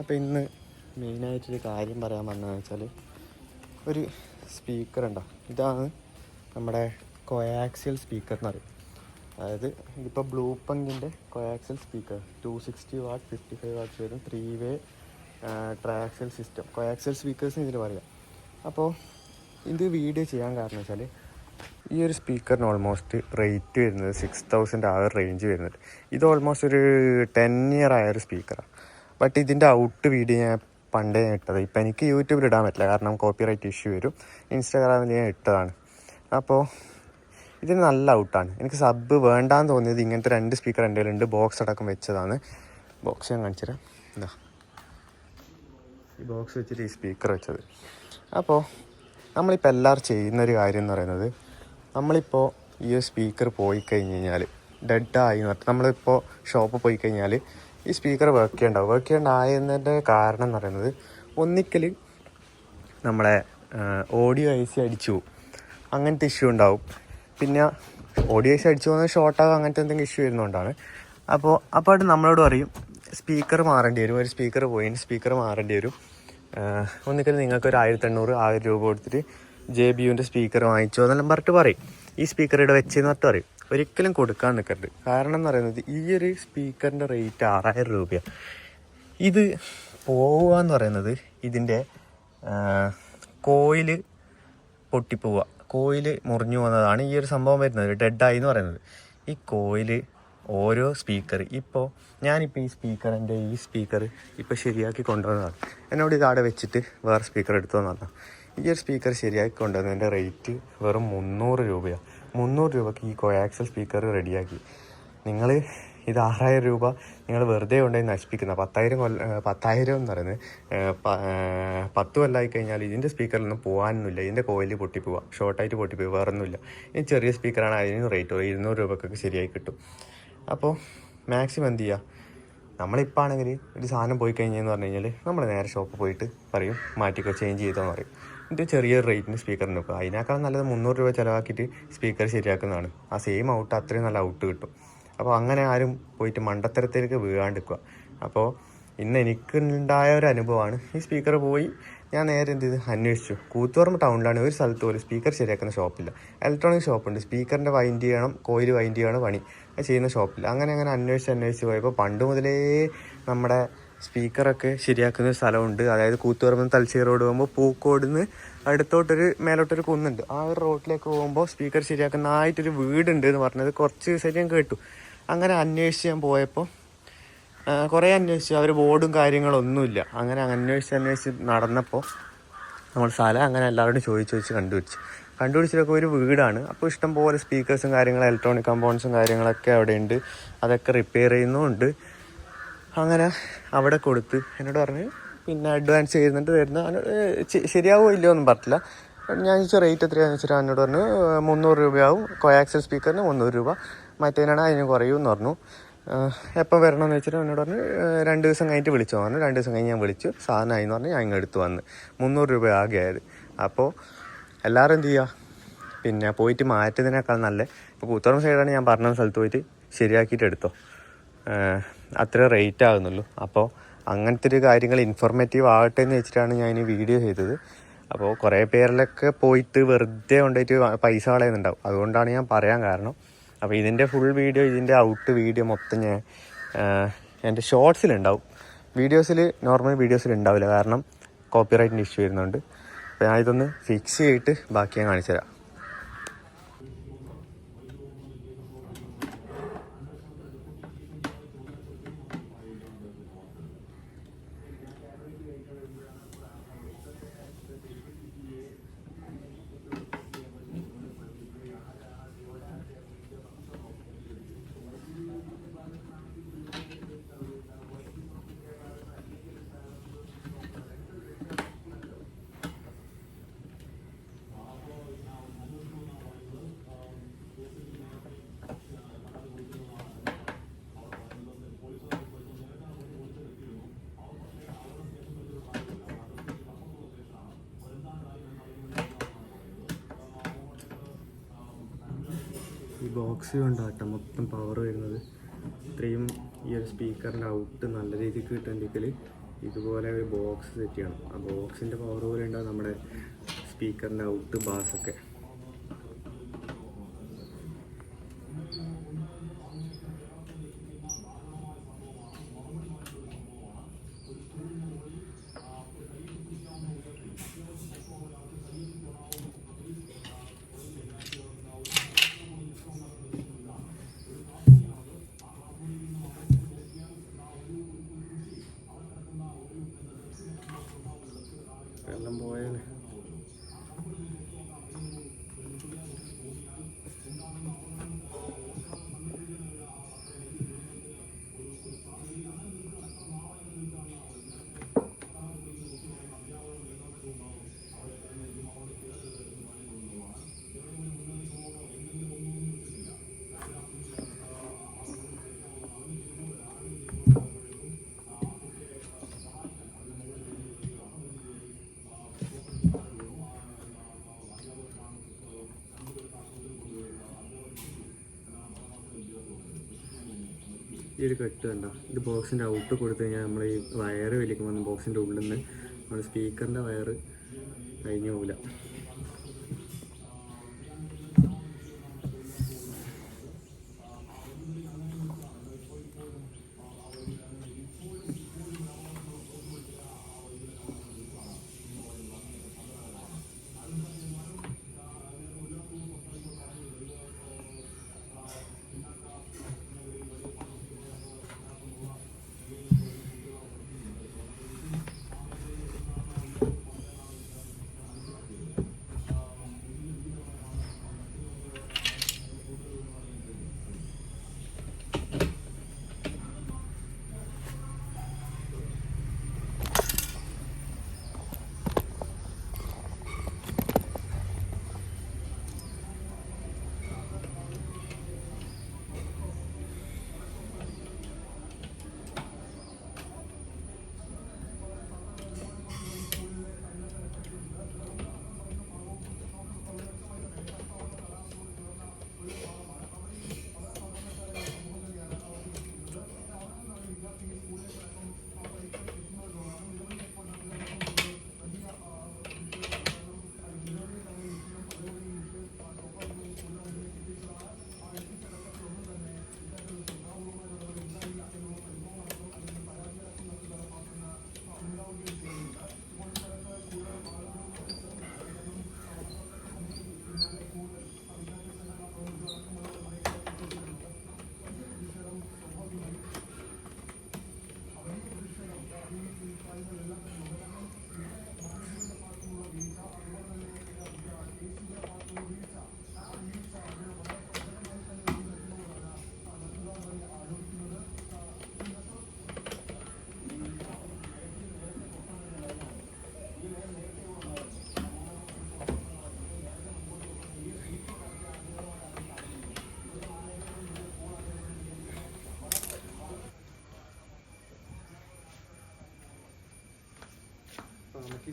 അപ്പോൾ ഇന്ന് മെയിനായിട്ടൊരു കാര്യം പറയാൻ വന്നതെന്ന് വെച്ചാൽ ഒരു സ്പീക്കർ ഉണ്ടോ? ഇതാണ് നമ്മുടെ കൊയാക്സിയൽ സ്പീക്കർ എന്ന് പറയും. അതായത് ഇതിപ്പോൾ blue പങ്കിന്റെ coaxial speaker two sixty watt fifty five watts വരും three way triaxial system coaxial speakers ഇതിൽ പറയാം. അപ്പോൾ ഇത് വീഡിയോ ചെയ്യാൻ കാരണം വെച്ചാൽ ഈ ഒരു സ്പീക്കറിന് ഓൾമോസ്റ്റ് റേറ്റ് വരുന്നത് സിക്സ് തൗസൻഡ് ആ റേഞ്ച് വരുന്നത്. ഇത് ഓൾമോസ്റ്റ് ഒരു ടെൻ ഇയർ ആയ ഒരു സ്പീക്കറാണ് ബട്ട് ഇതിന്റെ ഔട്ട് വീഡിയോ ഞാൻ പണ്ടേ ഞാൻ ഇട്ടത്. ഇപ്പം എനിക്ക് യൂട്യൂബിൽ ഇടാൻ പറ്റില്ല. കാരണം കോപ്പിറൈറ്റ് ഇഷ്യൂ വരും. ഇൻസ്റ്റാഗ്രാമിൽ ഞാൻ ഇട്ടതാണ്. അപ്പോൾ ഇതിന് നല്ല ഔട്ടാണ് എനിക്ക് സബ് വേണ്ടാന്ന് തോന്നിയത് ഇങ്ങനത്തെ രണ്ട് സ്പീക്കർ എന്റെ കയ്യിലുണ്ട്. ബോക്സ് അടക്കം വെച്ചതാണ്. ബോക്സ് ഞാൻ കാണിച്ചുതരാം. എന്താ ഈ ബോക്സ് വെച്ചിട്ട് ഈ സ്പീക്കർ വെച്ചത്. അപ്പോൾ നമ്മളിപ്പോൾ എല്ലാവരും ചെയ്യുന്നൊരു കാര്യം എന്ന് പറയുന്നത് നമ്മളിപ്പോൾ ഈ ഒരു സ്പീക്കർ പോയി കഴിഞ്ഞ് കഴിഞ്ഞാൽ ഡെഡായി പറഞ്ഞിട്ട് നമ്മളിപ്പോൾ ഷോപ്പ് പോയി കഴിഞ്ഞാൽ ഈ സ്പീക്കർ വർക്ക് ചെയ്യണ്ടാവും. വർക്ക് ചെയ്യണ്ടായതിന്റെ കാരണം എന്ന് പറയുന്നത് ഒന്നിക്കൽ നമ്മളെ ഓഡിയോ ഐ സി അടിച്ചു. പോകും അങ്ങനത്തെ ഇഷ്യൂ ഉണ്ടാവും. പിന്നെ ഓഡിയോ ഐ സി അടിച്ചു പോകുന്നത് ഷോർട്ടാകും അങ്ങനത്തെ എന്തെങ്കിലും ഇഷ്യൂ വരുന്നതുകൊണ്ടാണ് അപ്പോൾ അപ്പോൾ നമ്മളോട് പറയും സ്പീക്കർ മാറേണ്ടി വരും. ഒരു സ്പീക്കർ പോയി സ്പീക്കർ മാറേണ്ടി വരും. ഒന്നിക്കൽ നിങ്ങൾക്ക് ഒരു ആയിരത്തി എണ്ണൂറ് ആയിരം രൂപ കൊടുത്തിട്ട് ജെ ബി യുവിന്റെ സ്പീക്കർ വാങ്ങിച്ചു എന്നെല്ലാം പറഞ്ഞിട്ട് പറയും. ഈ സ്പീക്കർ ഇവിടെ വെച്ചെന്ന് പറഞ്ഞിട്ട് പറയും. ഒരിക്കലും കൊടുക്കാൻ നിൽക്കരുത് കാരണം എന്ന് പറയുന്നത് ഈ ഒരു സ്പീക്കറിന്റെ റേറ്റ് ആറായിരം രൂപയാണ് ഇത് പോവുക എന്ന് പറയുന്നത് ഇതിന്റെ കോയിൽ പൊട്ടിപ്പോവുക കോയിൽ മുറിഞ്ഞു പോകുന്നതാണ് ഈ ഒരു സംഭവം വരുന്നത്. ഡെഡായി എന്ന് പറയുന്നത്. ഈ കോയിൽ ഓരോ സ്പീക്കർ. ഇപ്പോൾ ഞാനിപ്പോൾ ഈ സ്പീക്കറിന്റെ ഈ സ്പീക്കർ ഇപ്പോൾ ശരിയാക്കി കൊണ്ടുവന്നതാണ്. എന്നോട് ഇത് അവിടെ വെച്ചിട്ട് വേറെ സ്പീക്കർ എടുത്തു പറഞ്ഞു ഈ ഒരു സ്പീക്കർ ശരിയാക്കി കൊണ്ടുവന്നതിന്റെ റേറ്റ് വെറും മുന്നൂറ് രൂപയാണ് മുന്നൂറ് രൂപയ്ക്ക് ഈ കൊയാക്സൽ സ്പീക്കർ റെഡിയാക്കി നിങ്ങൾ ഇത് ആറായിരം രൂപ നിങ്ങൾ വെറുതെ കൊണ്ടുപോയി നശിപ്പിക്കുന്ന പത്തായിരം കൊല്ല പത്തായിരം എന്ന് പറയുന്നത് പത്ത് കൊല്ലമായി കഴിഞ്ഞാൽ ഇതിന്റെ സ്പീക്കറിലൊന്നും പോകാനൊന്നുമില്ല ഇതിന്റെ കോയിൽ പൊട്ടിപ്പോവുക ഷോർട്ടായിട്ട് പൊട്ടിപ്പോയി. വേറെ ഒന്നുമില്ല ഇനി ചെറിയ സ്പീക്കറാണ് അതിന് റേറ്റ് ഇരുന്നൂറ് രൂപക്കൊക്കെ ശരിയായി കിട്ടും. അപ്പോൾ മാക്സിമം എന്ത് ചെയ്യുക നമ്മളിപ്പോൾ ആണെങ്കിൽ ഒരു സാധനം പോയി കഴിഞ്ഞെന്ന് പറഞ്ഞു കഴിഞ്ഞാൽ നമ്മൾ നേരെ ഷോപ്പിൽ പോയിട്ട് പറയും മാറ്റിക്കോ ചേഞ്ച് ചെയ്തോന്ന് പറയും. ഇത് ചെറിയൊരു റേറ്റിന് സ്പീക്കറിന് വെക്കുക അതിനേക്കാൾ നല്ലത് മുന്നൂറ് രൂപ ചിലവാക്കിയിട്ട് സ്പീക്കർ ശരിയാക്കുന്നതാണ്. ആ സെയിം ഔട്ട് അത്രയും നല്ല ഔട്ട് കിട്ടും. അപ്പോൾ അങ്ങനെ ആരും പോയിട്ട് മണ്ടത്തരത്തിലേക്ക് വീഴാണ്ടിരിക്കുക. അപ്പോൾ ഇന്ന് എനിക്കുണ്ടായ ഒരു അനുഭവമാണ്. ഈ സ്പീക്കർ പോയി ഞാൻ നേരെ എന്ത് ചെയ്ത്? അന്വേഷിച്ചു. കൂത്തുപറമ്പ് ടൗണിലാണ് ഒരു സ്ഥലത്ത് പോലും സ്പീക്കർ ശരിയാക്കുന്ന ഷോപ്പില്ല ഇലക്ട്രോണിക് ഷോപ്പുണ്ട് സ്പീക്കറിന്റെ വൈൻഡ് ചെയ്യണം കോയിൽ വൈൻഡ് ചെയ്യണം പണി. അത് ചെയ്യുന്ന ഷോപ്പില്ല അങ്ങനെ അങ്ങനെ അന്വേഷിച്ച് അന്വേഷിച്ച് പോയപ്പോൾ പണ്ട് മുതലേ നമ്മുടെ സ്പീക്കറൊക്കെ ശരിയാക്കുന്ന ഒരു സ്ഥലമുണ്ട്. അതായത് കൂത്തുപറമ്പ് തലശ്ശേരി റോഡ് പോകുമ്പോൾ പൂക്കോട് നിന്ന് അടുത്തോട്ടൊരു മേലോട്ടൊരു കുന്നുണ്ട്. ആ ഒരു റോഡിലേക്ക് പോകുമ്പോൾ സ്പീക്കർ ശരിയാക്കുന്ന ആയിട്ടൊരു വീടുണ്ട് എന്ന് പറഞ്ഞത് കുറച്ച് ദിവസമായിട്ട് ഞാൻ കേട്ടു. അങ്ങനെ അന്വേഷിച്ച് ഞാൻ പോയപ്പോൾ കുറേ അന്വേഷിച്ചു. അവർ ബോർഡും കാര്യങ്ങളൊന്നുമില്ല. അങ്ങനെ അന്വേഷിച്ച് അന്വേഷിച്ച് നടന്നപ്പോൾ നമ്മൾ സ്ഥലം അങ്ങനെ എല്ലാവരോടും ചോദിച്ച് ചോദിച്ച് കണ്ടുപിടിച്ചു. കണ്ടുപിടിച്ചതൊക്കെ ഒരു വീടാണ്. അപ്പോൾ ഇഷ്ടംപോലെ സ്പീക്കേഴ്സും കാര്യങ്ങളും ഇലക്ട്രോണിക് കമ്പോണൻസും കാര്യങ്ങളൊക്കെ അവിടെയുണ്ട്. അതൊക്കെ റിപ്പയർ ചെയ്യുന്നുമുണ്ട്. അങ്ങനെ അവിടെ കൊടുത്ത് എന്നോട് പറഞ്ഞു പിന്നെ അഡ്വാൻസ് ചെയ്യുന്നുണ്ട് തരുന്ന ശരിയാവോ ഇല്ലയോ ഒന്നും പറഞ്ഞില്ല ഞാൻ ചോദിച്ച റേറ്റ് എത്രയാണെന്ന് വെച്ചിട്ട് എന്നോട് പറഞ്ഞു "ഏഹ് മുന്നൂറ് രൂപയാവും കൊയാക്സൽ സ്പീക്കറിന് മുന്നൂറ് രൂപ മറ്റേനാണ് അതിന് കുറയും എന്ന് പറഞ്ഞു. എപ്പോൾ വരണമെന്ന് വെച്ചിട്ട് എന്നോട് പറഞ്ഞു രണ്ട് ദിവസം കഴിഞ്ഞിട്ട് വിളിച്ചു പറഞ്ഞു. രണ്ട് ദിവസം കഴിഞ്ഞ് ഞാൻ വിളിച്ചു സാധനമായി എന്ന് പറഞ്ഞ് ഞാൻ ഇങ്ങ് എടുത്ത് വന്ന്. മുന്നൂറ് രൂപ ആകെയായത് അപ്പോൾ എല്ലാവരും എന്ത് ചെയ്യുക പിന്നെ പോയിട്ട് മാറ്റുന്നതിനേക്കാൾ നല്ല? ഇപ്പോൾ കൂത്തുറം സൈഡാണ് ഞാൻ പറഞ്ഞ സ്ഥലത്ത് പോയിട്ട് ശരിയാക്കിയിട്ട് എടുത്തോ. അത്ര റേറ്റ് ആകുന്നുള്ളൂ അപ്പോൾ അങ്ങനത്തെ ഒരു കാര്യങ്ങൾ ഇൻഫോർമേറ്റീവ് ആകട്ടെ എന്ന് വെച്ചിട്ടാണ് ഞാൻ ഈ വീഡിയോ ചെയ്തത്. അപ്പോൾ കുറേ പേരിലൊക്കെ പോയിട്ട് വെറുതെ കൊണ്ടുപോയിട്ട് പൈസ കളയുന്നുണ്ടാവും. അതുകൊണ്ടാണ് ഞാൻ പറയാൻ കാരണം. അപ്പോൾ ഇതിന്റെ ഫുൾ വീഡിയോ ഇതിന്റെ ഔട്ട് വീഡിയോ മൊത്തം ഞാൻ എന്റെ ഷോർട്സിലുണ്ടാവും വീഡിയോസിൽ നോർമൽ വീഡിയോസിൽ ഉണ്ടാവില്ല കാരണം കോപ്പിറൈറ്റിന്റെ ഇഷ്യൂ വരുന്നുണ്ട്. അപ്പോൾ ഞാൻ ഇതൊന്ന് ഫിക്സ് ചെയ്തിട്ട് ബാക്കി ഞാൻ കാണിച്ചു തരാം ഈ ബോക്സ് കൊണ്ടാട്ടോ മൊത്തം പവർ വരുന്നത്. ഇത്രയും ഈ ഒരു സ്പീക്കറിന്റെ ഔട്ട് നല്ല രീതിക്ക് കിട്ടുന്നുണ്ടെങ്കിൽ ഇതുപോലെ ഒരു ബോക്സ് സെറ്റ് ചെയ്യണം. ആ ബോക്സിന്റെ പവർ പോലെ ഉണ്ടാവും നമ്മുടെ സ്പീക്കറിന്റെ ഔട്ട് ബാസ് ഒക്കെ വെള്ളം ഒരു കെട്ട് കണ്ട? ഇത് ബോക്സിന്റെ ഔട്ട് കൊടുത്തു കഴിഞ്ഞാൽ നമ്മൾ ഈ വയറ് വലിക്കുമ്പോൾ ബോക്സിന്റെ ഉള്ളിൽ നിന്ന് നമ്മുടെ സ്പീക്കറിന്റെ വയറ് കഴിഞ്ഞു പോകില്ല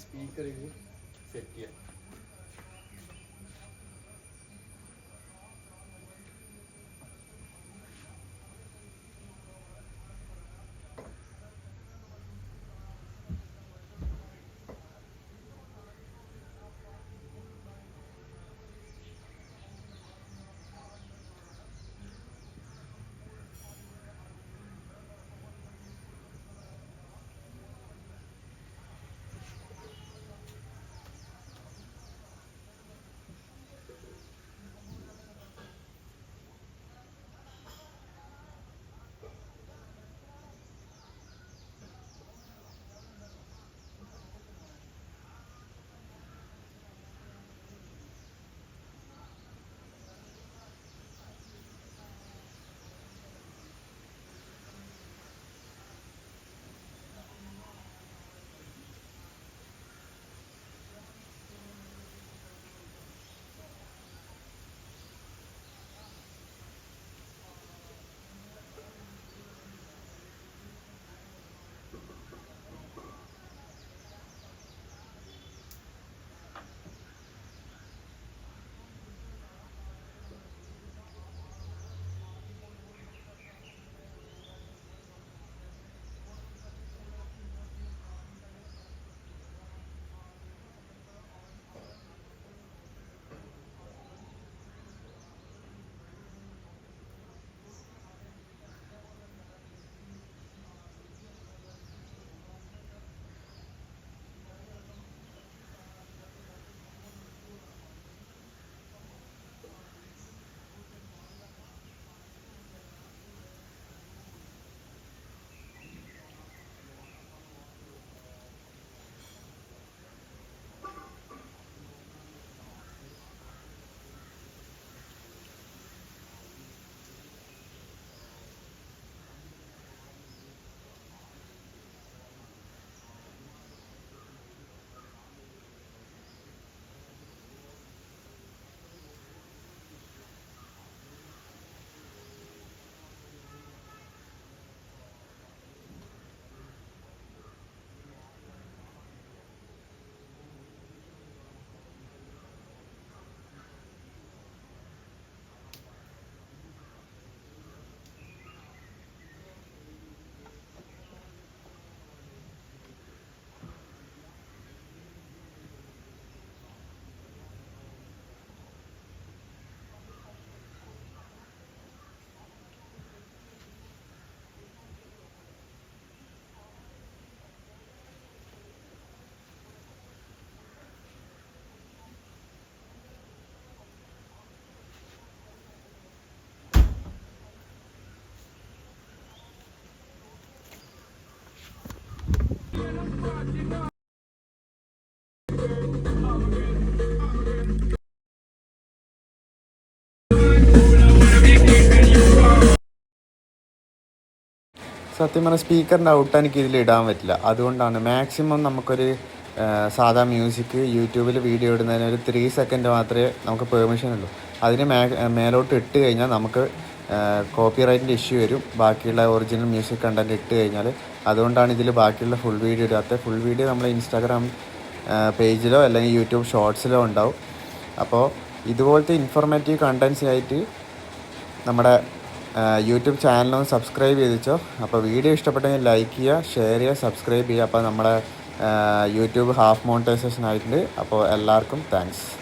അപ്പോൾ നമുക്ക് ഈ സ്പീക്കർ സത്യം പറഞ്ഞാൽ സ്പീക്കറിന്റെ ഔട്ട് എനിക്ക് ഇതിൽ ഇടാൻ പറ്റില്ല. അതുകൊണ്ടാണ് മാക്സിമം നമുക്കൊരു സാധാ മ്യൂസിക് യൂട്യൂബിൽ വീഡിയോ ഇടുന്നതിന് ഒരു ത്രീ സെക്കൻഡ് മാത്രമേ നമുക്ക് പെർമിഷൻ ഉള്ളൂ. അതിന് മേലോട്ട് ഇട്ട് കഴിഞ്ഞാൽ നമുക്ക് കോപ്പി റൈറ്റിന്റെ ഇഷ്യൂ വരും. ബാക്കിയുള്ള ഒറിജിനൽ മ്യൂസിക് കണ്ടന്റ് ഇട്ട് കഴിഞ്ഞാൽ അതുകൊണ്ടാണ് ഇതിൽ ബാക്കിയുള്ള ഫുൾ വീഡിയോ ഇടാത്തത് ഫുൾ വീഡിയോ നമ്മൾ ഇൻസ്റ്റാഗ്രാം പേജിലോ അല്ലെങ്കിൽ യൂട്യൂബ് ഷോർട്സിലോ ഉണ്ടാവും. അപ്പോൾ ഇതുപോലത്തെ ഇൻഫോർമേറ്റീവ് കണ്ടൻസിനായിട്ട് നമ്മുടെ യൂട്യൂബ് ചാനലൊന്ന് സബ്സ്ക്രൈബ് ചെയ്തിച്ചോ അപ്പോൾ വീഡിയോ ഇഷ്ടപ്പെട്ടെങ്കിൽ ലൈക്ക് ചെയ്യുക ഷെയർ ചെയ്യുക സബ്സ്ക്രൈബ് ചെയ്യുക. അപ്പോൾ നമ്മുടെ യൂട്യൂബ് ഹാഫ് മോണിറ്റൈസേഷൻ ആയിട്ടുണ്ട്. അപ്പോൾ എല്ലാവർക്കും താങ്ക്സ്